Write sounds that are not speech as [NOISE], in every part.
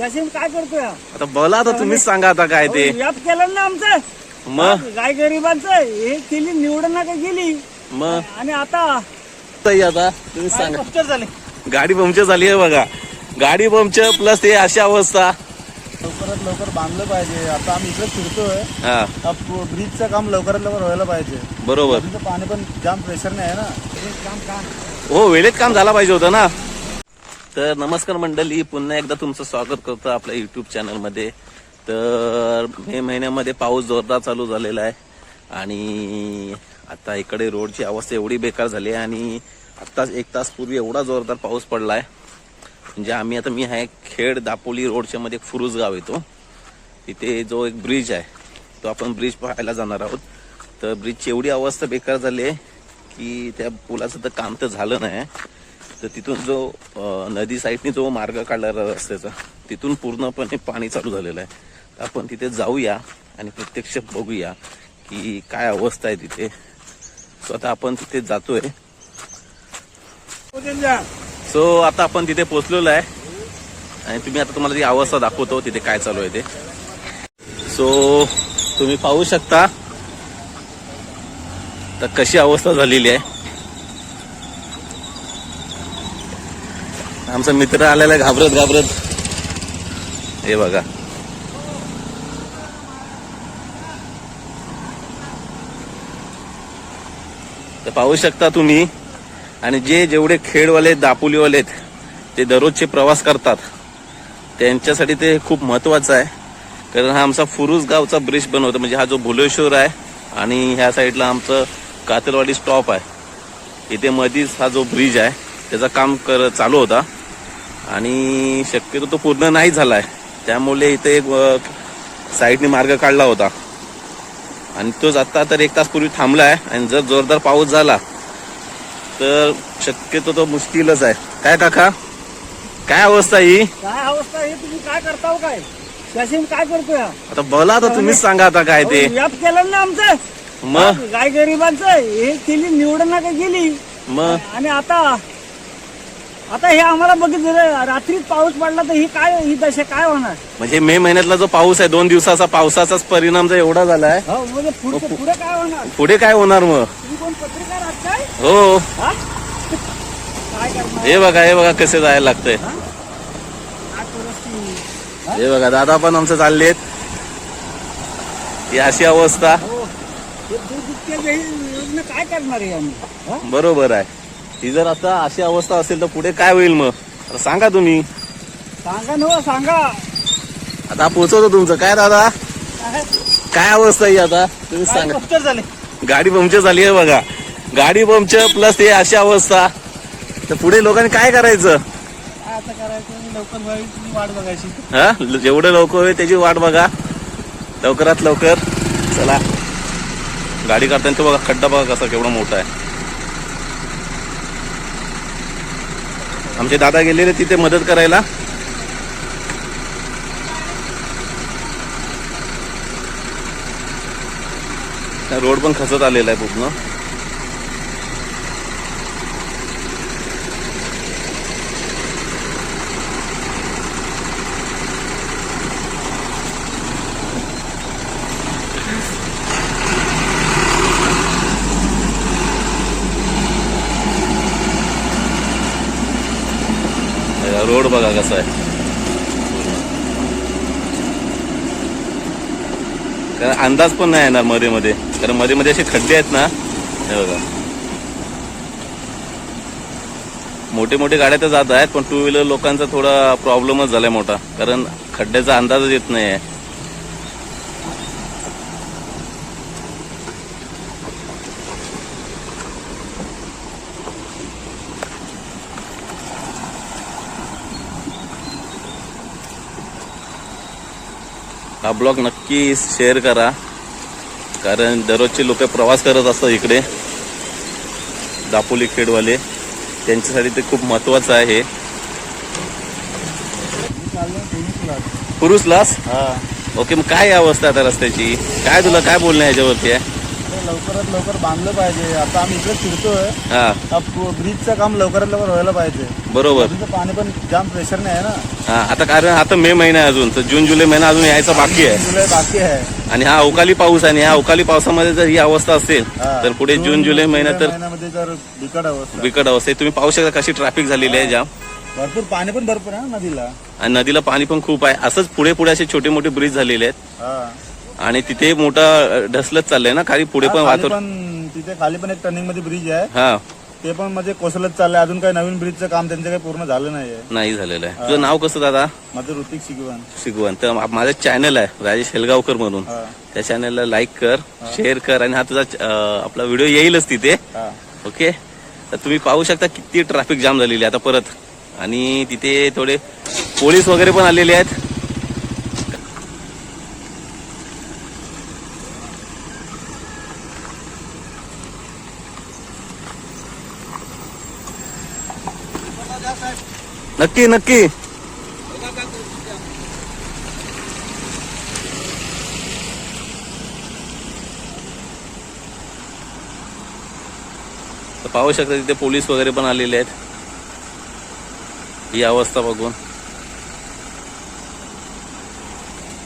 त्याशी काय करतोय? हा? आता बोला आता तुम्हीच सांगा आता काय ते. अहो, व्याप केलं ना आमचं. मग? गाय गरिबांचं हे केली निवडून नका गेली. मग? आणि आता ताई आता तुम्ही सांगा. पंक्चर झाले. गाडी पंक्चर झाली आहे बघा. गाडी पंक्चर प्लस ते अशी अवस्था. लवकरात लवकर बांधलं पाहिजे. आता आम्ही इकडे फिरतोय. हा. ब्रिजचं काम लवकरात लवकर व्हायला पाहिजे. बरोबर. नदीचं पाणी पण जाम प्रेशर नाही आहे ना. काम काम हो वेळेत काम झाला पाहिजे होतं ना. तर नमस्कार मंडळी पुन्हा एकदा तुमचं स्वागत करतो आपल्या युट्यूब चॅनलमध्ये तर मे महिन्यामध्ये पाऊस जोरदार चालू झालेला आहे आणि आता इकडे रोडची अवस्था एवढी बेकार झाली आहे आणि आत्ताच एक तास पूर्वी एवढा जोरदार पाऊस पडला आहे म्हणजे आम्ही आता मी आहे खेड दापोली रोडच्या मध्ये फुरुज गाव येतो. तिथे जो एक ब्रिज आहे तो आपण ब्रिज पाहायला जाणार आहोत. तर ब्रिजची एवढी अवस्था बेकार झाली आहे की त्या पुलाचं तर काम तर झालं नाही. तर तिथून जो नदी साईडने जो मार्ग काढलेला रस्त्याचा तिथून पूर्णपणे पाणी चालू झालेलं आहे. तर आपण तिथे जाऊया आणि प्रत्यक्ष बघूया की काय अवस्था आहे तिथे. सो आता आपण तिथे जातोय. सो आता आपण तिथे पोहोचलेलो आहे. आणि तुम्ही आता तुम्हाला ती अवस्था दाखवतो तिथे काय चालू आहे ते. सो तुम्ही पाहू शकता. तर कशी अवस्था झालेली आहे. आमचा मित्र आलेला आहे घाबरत घाबरत. हे बघा. तर पाहू शकता तुम्ही आणि जे जेवढे खेडवाले दापोलीवाले आहेत ते दररोजचे प्रवास करतात. त्यांच्यासाठी ते खूप महत्वाचं आहे. कारण हा आमचा फुरुज गावचा ब्रिज बनवतो. म्हणजे हा जो भुलेश्वर आहे आणि ह्या साईडला आमचं कातरवाडी स्टॉप आहे. इथे मधीच हा जो ब्रिज आहे त्याचं काम कर चालू होता. आणि शक्यतो तो पूर्ण नाही झालाय. त्यामुळे इथे एक साईडने मार्ग काढला होता. आणि तोच आता तर एक तास पूर्वी थांबला आहे आणि जर जोरदार पाऊस झाला तर शक्यतो तो मुश्किलच आहे. काय काका? काय अवस्था ही? काय अवस्था हे? तुम्ही काय करताव काय? त्याशी काय करतोय? हा? आता बोला आता तुम्हीच सांगा आता काय ते. व्याप केलं ना आमचं. मग? गाय गरिबांचं हे केली निवडून नका गेली मग? आणि आता आता हे आम्हाला बघितलं रात्रीच पाऊस पडला तर ही काय ही दशा काय होणार? म्हणजे मे महिन्यातला जो पाऊस आहे दोन दिवसाचा पावसाचाच परिणाम जर एवढा झालाय हो म्हणजे पुढे पुढे काय होणार? पुढे काय होणार मग? तुम्ही कोण पत्रकार आहात काय? हो. हा? काय करणार? हे बघा हे बघा कसे जायला लागतंय. काय परिस्थिती? हे? बघा दादा पण आमचं चाललेत. ही अशी अवस्था. हो. हे दूध इतके योजना काय करणार आहे आम्ही? हा? बरोबर आहे. ही जर आता अशी अवस्था असेल तर पुढे काय होईल मग? आता सांगा तुम्ही. सांगा ना हो, सांगा. आता पोहोचवतो तुमचं. काय दादा? काय? अवस्था आहे ही आता? तुम्ही सांगा. गाडी पंक्चर झाली आहे बघा. गाडी पंक्चर प्लस ते अशी अवस्था. तर पुढे लोकांनी काय करायचं? काय आता करायचं? लवकर व्हायची वाट बघायची. हा? जेवढं लवकर होईल त्याची वाट बघा. लवकरात लवकर. चला. गाडी काढताना तो बघा खड्डा बघा कसा केवढा मोठा आहे. आमचे दादा गेलेले तिथे मदत करायला. रोड पण खचत आलेला आहे पूर्ण. रोड बघा कसा आहे. कारण अंदाज पण नाही येणार मध्ये मध्ये कारण मध्ये मध्ये असे खड्डे आहेत ना हे बघा. मोठे मोठे गाड्या तर जात आहेत पण टू व्हीलर लोकांचा थोडा प्रॉब्लेमच झालाय मोठा. कारण खड्ड्याचा अंदाजच येत नाही आहे हा ब्लॉग नक्की शेअर करा. कारण दररोजचे लोक प्रवास करत असतात इकडे. दापोली खेडवाले. त्यांच्यासाठी ते खूप महत्वाचं आहे. पुरुषलाच हा. ओके मग काय अवस्था आता रस्त्याची? काय तुला काय बोलणं आहे ह्याच्यावरती आहे लवकरात लवकर बांधलं पाहिजे. आता आम्ही इकडे फिरतोय. हा. ब्रिजचं काम लवकरात लवकर व्हायला पाहिजे. बरोबर. नदीचं पाणी पण जाम प्रेशर नाही आहे ना. हा आता कारण आता मे महिना आहे अजून तर जून जुलै महिना अजून यायचा बाकी आहे. जुलै बाकी आहे. आणि हा अवकाळी पाऊस आहे आणि या अवकाळी पावसामध्ये जर ही अवस्था असेल हा. तर पुढे जून जुलै महिन्यात तर महिन्यामध्ये तर बिकट अवस्था. बिकट अवस्था आहे. तुम्ही पाहू शकता कशी ट्रॅफिक झालेली आहे जाम. भरपूर पाणी पण भरपूर आहे ना नदीला. आणि नदीला पाणी पण खूप आहे. असंच पुढे पुढे असे छोटे मोठे ब्रिज झालेले आहेत. हा. आणि तिथे मोठा ढसलत चाललंय ना खाली पुढे पण पण तिथे खाली पण एक टर्निंगमध्ये ब्रिज आहे. हा. ते पण म्हणजे कोसलत चाललंय. अजून काही नवीन ब्रिजचं काम त्यांचं काही पूर्ण झालं नाहीये. नाही झालेलं आहे. तुझं नाव कसं दादा? माझं ऋतिक शिगवान शिकवण तर मा- माझं चॅनल आहे राजेश हेलगावकर म्हणून. हा. त्या चॅनलला लाईक कर शेअर कर आणि हा तुझा अ, आपला व्हिडिओ येईलच तिथे. हा. ओके? तर तुम्ही पाहू शकता किती ट्रॅफिक जाम झालेली आहे. आता परत. आणि तिथे थोडे पोलीस वगैरे पण आलेले आहेत. नक्की नक्की. तर पाहू शकता तिथे पोलीस वगैरे पण आलेले आहेत. ही अवस्था बघून.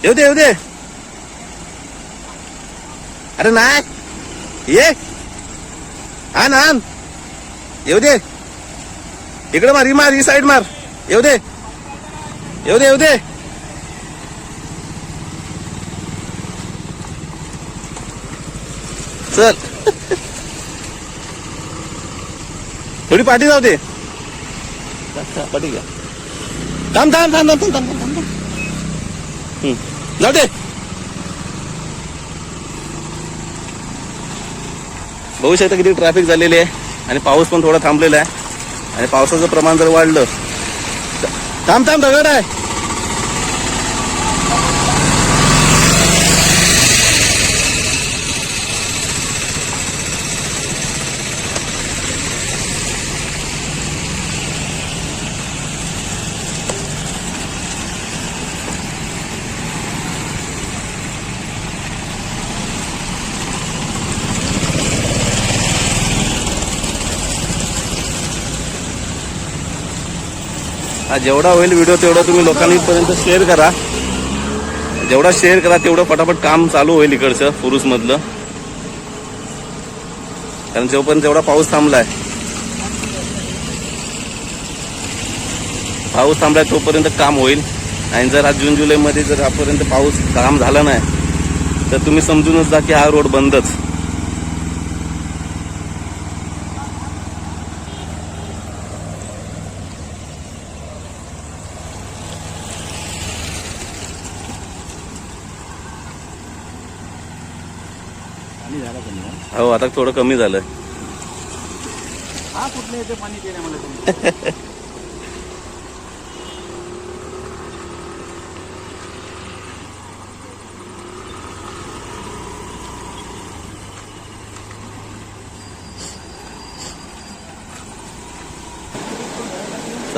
येऊ दे येऊ दे. अरे नाही. ये. आण आण. येऊ दे. इकडे मार ही मार ही साईड मार. येऊ दे. येऊ दे येऊ दे. चल. [LAUGHS] थोडी पाठी जाऊ दे. पाठी घ्या थांब थांब थांब थांब थांब थांब. थांब जाऊ दे. बघू शकता किती ट्रॅफिक झालेली आहे आणि पाऊस पण थोडा थांबलेला आहे. आणि पावसाचं प्रमाण जर वाढलं tám trăm được rồi đây. जेवढा होईल व्हिडिओ तेवढा तुम्ही लोकांनीपर्यंत शेअर करा. जेवढा शेअर करा तेवढं पटापट काम चालू होईल इकडचं पुरुष मधलं कारण जोपर्यंत जेवढा पाऊस थांबलाय पाऊस थांबलाय तोपर्यंत काम होईल. आणि जर आज जून जुलैमध्ये जर आजपर्यंत पाऊस काम झाला नाही तर तुम्ही समजूनच जा की हा रोड बंदच. झालं पण. हो आता थोडं कमी झालं हा कुठलं येते पाणी मला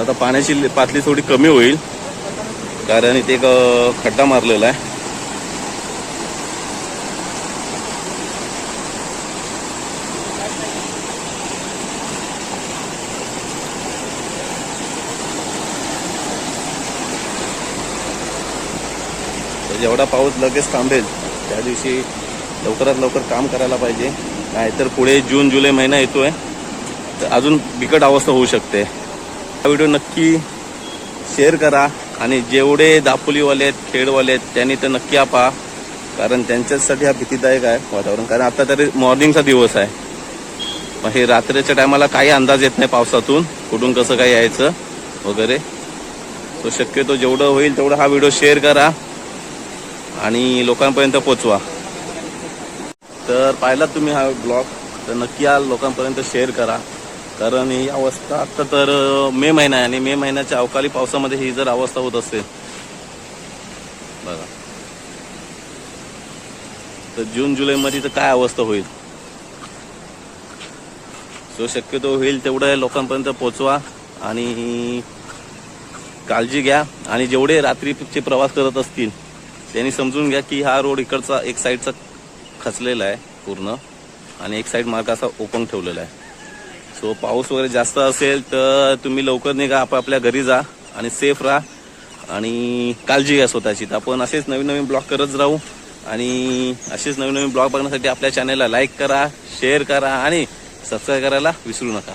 आता पाण्याची पातळी थोडी कमी होईल कारण इथे एक खड्डा मारलेला आहे. म्हणजे जेवढा पाऊस लगेच थांबेल त्या दिवशी लवकरात लवकर काम करायला पाहिजे. नाहीतर पुढे जून जुलै महिना येतो आहे तर अजून बिकट अवस्था होऊ शकते. हा व्हिडिओ नक्की शेअर करा आणि जेवढे दापोलीवाले आहेत खेडवाले आहेत त्यांनी तर नक्की पहा कारण त्यांच्यासाठी हा भीतीदायक आहे वातावरण. कारण आता तरी मॉर्निंगचा दिवस आहे. मग हे रात्रीच्या टायमाला काही अंदाज येत नाही पावसातून कुठून कसं काय यायचं वगैरे. तो शक्यतो जेवढं होईल तेवढं हा व्हिडिओ शेअर करा. आणि लोकांपर्यंत पोचवा. तर पाहिलात तुम्ही हा ब्लॉग तर नक्की या लोकांपर्यंत शेअर करा. कारण ही अवस्था आता तर मे महिना आहे आणि मे महिन्याच्या अवकाळी पावसामध्ये ही जर अवस्था होत असेल बघा. तर जून जुलैमध्ये तर काय अवस्था होईल? सो शक्यतो होईल तेवढं लोकांपर्यंत पोचवा आणि काळजी घ्या. आणि जेवढे रात्रीचे प्रवास करत असतील त्यांनी समजून घ्या की हा रोड इकडचा एक साईडचा खचलेला आहे पूर्ण आणि एक साईड मार्ग असा ओपन ठेवलेला आहे. सो पाऊस वगैरे जास्त असेल तर तुम्ही लवकर निघा आपापल्या घरी जा आणि सेफ राहा आणि काळजी घ्या स्वतःची. तर आपण असेच नवीन नवीन ब्लॉग करत राहू आणि असेच नवीन नवीन ब्लॉग बघण्यासाठी आपल्या चॅनलला लाईक करा शेअर करा आणि सबस्क्राईब करायला विसरू नका.